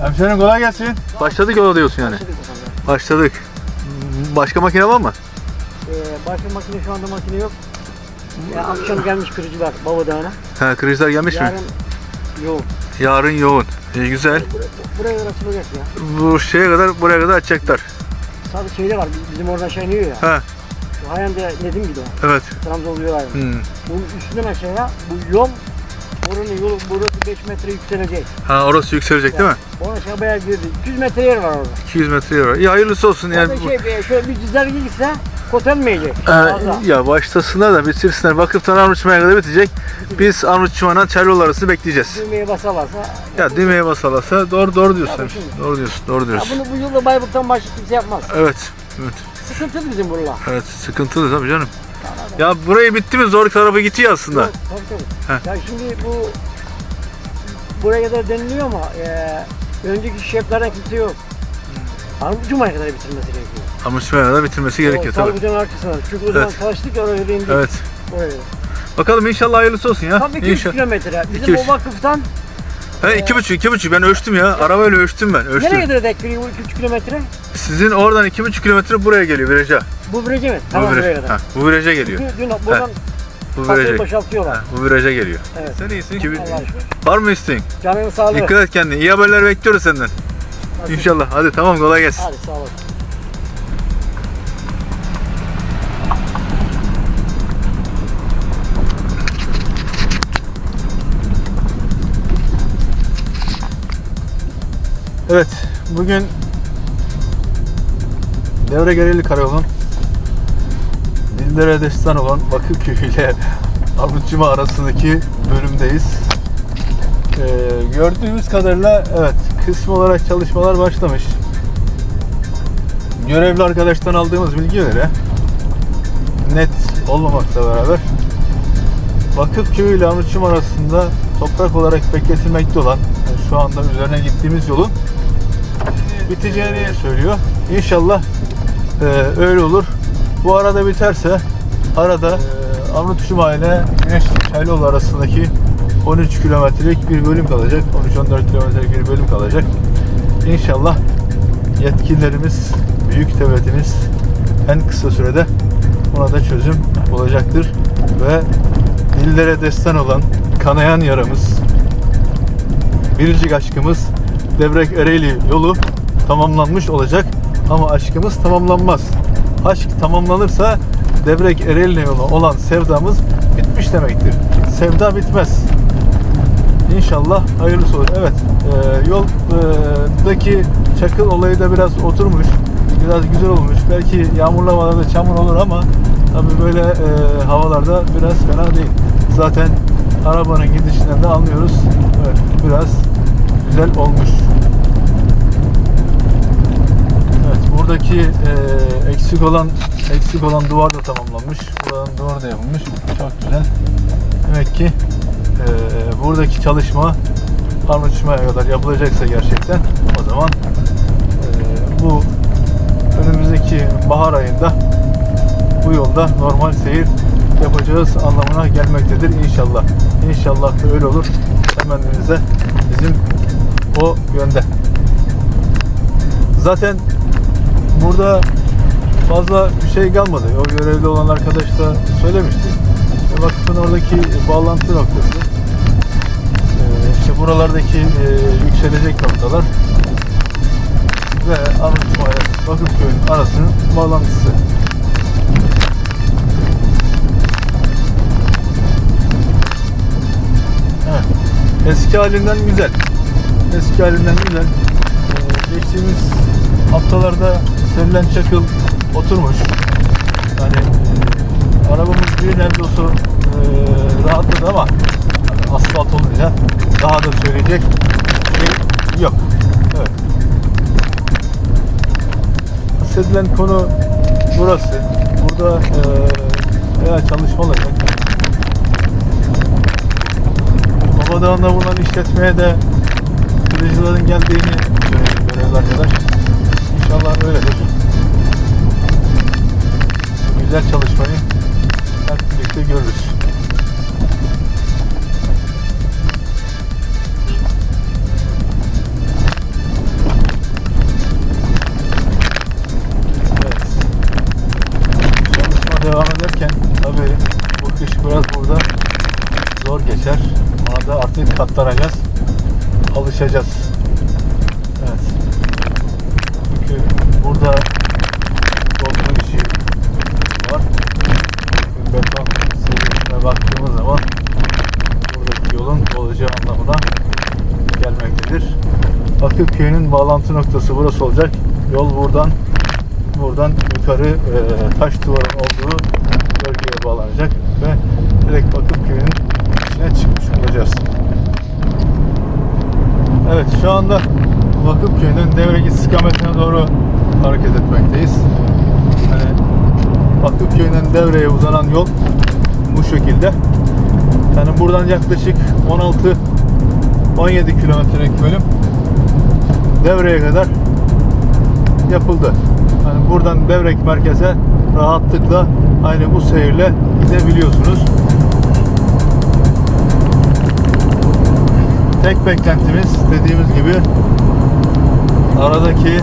Hemşerim kolay gelsin. Başladık yola diyorsun yani. Başladık. Başka makine var mı? Ee, başka makine şu anda makine yok. Ya, akşam gelmiş kırıcılar Baba Dağı'na. Ha, krizler gelmiş mi? Yarın yoğun. Yarın yoğun. İyi güzel. Buraya, buraya kadar açılacak ya. Bu şeye kadar buraya kadar açacaklar. Sadece şeyde var. Bizim oradan şey iniyor ya. Ha, Hayan'da Nedim gibi o. evet. Trabzon yol ayrımı. Hmm. Bunun üstünden aşağıya bu yol Oranın yolu burası 5 metre yükselecek. Ha orası yükselecek değil mi? O aşağı bayağı girdi. 200 metre yer var orada. 200 metre yer var. İyi hayırlısı olsun yani. Yani şey, şöyle bir çizelge gitse kotelmeyecek. Ee, ya başlasınlar da bitirsinler. Vakıftan Armutçuma'ya kadar bitecek. Biz Armutçuma'dan Çerlol arası bekleyeceğiz. Düğmeye basalarsa. Ya düğmeye basalarsa doğru doğru diyorsun. Doğru diyorsun. Doğru Ya diyorsun. bunu bu yılda Bayburt'tan başka kimse yapmaz. Evet. Evet. Sıkıntılı bizim buralar. Evet sıkıntılı tabii canım. Ya burayı bitti mi zor tarafı gidiyor aslında. Yok, tabii tabii. Ya şimdi bu buraya kadar deniliyor ama e, önceki şeflerden kimse yok. Cuma'ya kadar bitirmesi gerekiyor. Armutçuma'ya kadar bitirmesi gerekiyor tabii. Sargıcan arkasına. Çünkü o zaman Evet. ya oraya indik. Evet. Oraya. Bakalım inşallah hayırlısı olsun ya. Tam 200 İnşallah. kilometre. Bizim İki o üç. vakıftan He iki buçuk iki buçuk ben ölçtüm ya. Arabayla ölçtüm ben ölçtüm. nereye kadar denk geliyor bu 200 kilometre? Sizin oradan iki buçuk kilometre buraya geliyor viraja. Bu virajı mı? Bu Tamam buraya viraja, kadar. ha, bu viraja geliyor. Dün, dün buradan Bu kasayı viraja, boşaltıyorlar. ha, bu viraja geliyor. Evet. Sen iyisin. Ki, Allah'a şükür. var mı isteğin? Canının sağlığı. Dikkat et kendine. İyi haberler bekliyoruz senden. Hadi. İnşallah. Hadi tamam kolay gelsin. Hadi sağ olasın. Evet. Bugün Devre Gereli Karayolu'nun Dillere destan olan Bakırköy ile Armutçuma arasındaki bölümdeyiz. Ee, gördüğümüz kadarıyla evet kısım olarak çalışmalar başlamış. Görevli arkadaştan aldığımız bilgiye göre net olmamakla beraber Vakıfköy ile Armutçum arasında toprak olarak bekletilmekte olan yani şu anda üzerine gittiğimiz yolun biteceğini söylüyor. İnşallah e, öyle olur. Bu arada biterse arada e, Armutçuma ile Güneş Çaylıoğlu arasındaki 13 kilometrelik bir bölüm kalacak. 13-14 kilometrelik bir bölüm kalacak. İnşallah yetkililerimiz, büyük devletimiz en kısa sürede buna da çözüm bulacaktır ve dillere destan olan kanayan yaramız, biricik aşkımız Devrek Ereğli yolu tamamlanmış olacak ama aşkımız tamamlanmaz. Aşk tamamlanırsa Devrek Ereğli yolu olan sevdamız bitmiş demektir. Sevda bitmez. İnşallah hayırlısı olur. Evet, e, yoldaki çakıl olayı da biraz oturmuş. Biraz güzel olmuş. Belki yağmurlu havalarda çamur olur ama tabii böyle e, havalarda biraz fena değil. Zaten arabanın gidişinden de anlıyoruz. Evet, biraz güzel olmuş. Evet, buradaki e, eksik olan eksik olan duvar da tamamlanmış. Buranın duvarı da yapılmış. Çok güzel. Demek ki e, buradaki çalışma Armutçuma'ya kadar yapılacaksa gerçekten o zaman e, bu önümüzdeki bahar ayında yolda normal seyir yapacağız anlamına gelmektedir inşallah. İnşallah da öyle olur. Temennimiz de bizim o yönde. Zaten burada fazla bir şey kalmadı. O görevli olan arkadaş da söylemişti. İşte vakıfın oradaki bağlantı noktası. Ee, işte buralardaki e, yükselecek noktalar ve ile Vakıfköy'ün arasının bağlantısı. Evet. Eski halinden güzel. Eski halinden güzel. Ee, geçtiğimiz haftalarda serilen çakıl oturmuş. Yani e, arabamız bir nebze olsa e, rahatladı ama hani asfalt olunca daha da söyleyecek şey yok. Evet. Bahsedilen konu burası. Burada e, veya çalışma olacak. Odağında bulunan işletmeye de sürücülerin geldiğini görüyoruz arkadaş. İnşallah öyledir. Güzel çalışmayı hep birlikte görürüz. devam ederken tabii bu kış biraz burada bir katlanacağız. Alışacağız. Evet. Çünkü burada bozma işi var. Beton seviyesine baktığımız zaman buradaki yolun olacağı anlamına gelmektedir. Akıp köyünün bağlantı noktası burası olacak. Yol buradan buradan yukarı e, taş duvarın olduğu bölgeye bağlanacak ve direkt Bakır köyünün içine çıkmış olacağız. Evet şu anda Vakıf Köyü'nün Devrek istikametine doğru hareket etmekteyiz. Hani Vakıf Köyü'nden Devre'ye uzanan yol bu şekilde. Yani buradan yaklaşık 16 17 kilometrelik bölüm Devre'ye kadar yapıldı. Hani buradan Devrek merkeze rahatlıkla aynı bu seyirle gidebiliyorsunuz. Tek beklentimiz dediğimiz gibi aradaki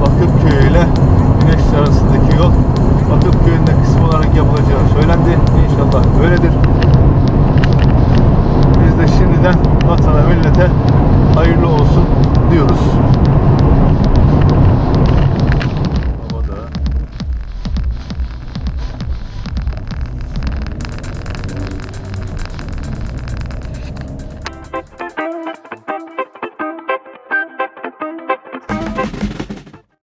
Vakıf Köyü ile Güneş arasındaki yol. Vakıf Köyü'nde kısım olarak yapılacağı